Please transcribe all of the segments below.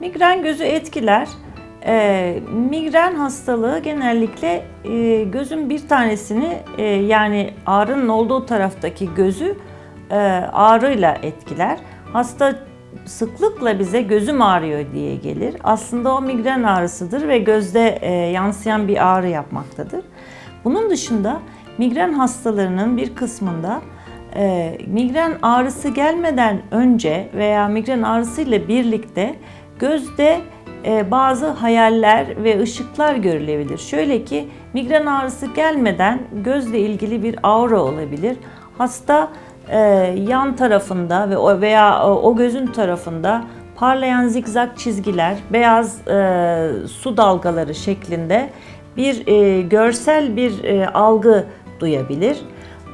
Migren gözü etkiler. Ee, migren hastalığı genellikle e, gözün bir tanesini e, yani ağrının olduğu taraftaki gözü e, ağrıyla etkiler. Hasta sıklıkla bize gözüm ağrıyor diye gelir. Aslında o migren ağrısıdır ve gözde e, yansıyan bir ağrı yapmaktadır. Bunun dışında migren hastalarının bir kısmında e, migren ağrısı gelmeden önce veya migren ağrısıyla birlikte gözde e, bazı hayaller ve ışıklar görülebilir. Şöyle ki migren ağrısı gelmeden gözle ilgili bir aura olabilir. Hasta e, yan tarafında ve veya o, o gözün tarafında parlayan zikzak çizgiler, beyaz e, su dalgaları şeklinde bir e, görsel bir e, algı duyabilir.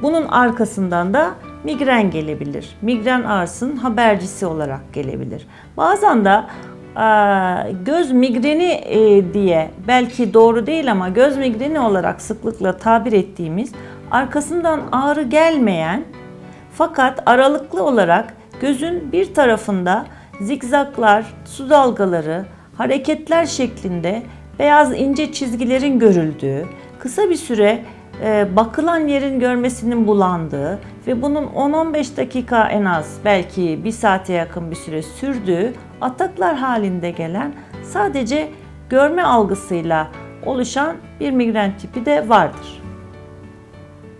Bunun arkasından da migren gelebilir. Migren ağrısının habercisi olarak gelebilir. Bazen de e, göz migreni e, diye. Belki doğru değil ama göz migreni olarak sıklıkla tabir ettiğimiz arkasından ağrı gelmeyen fakat aralıklı olarak gözün bir tarafında zikzaklar, su dalgaları, hareketler şeklinde beyaz ince çizgilerin görüldüğü, kısa bir süre bakılan yerin görmesinin bulandığı ve bunun 10-15 dakika en az belki bir saate yakın bir süre sürdüğü ataklar halinde gelen sadece görme algısıyla oluşan bir migren tipi de vardır.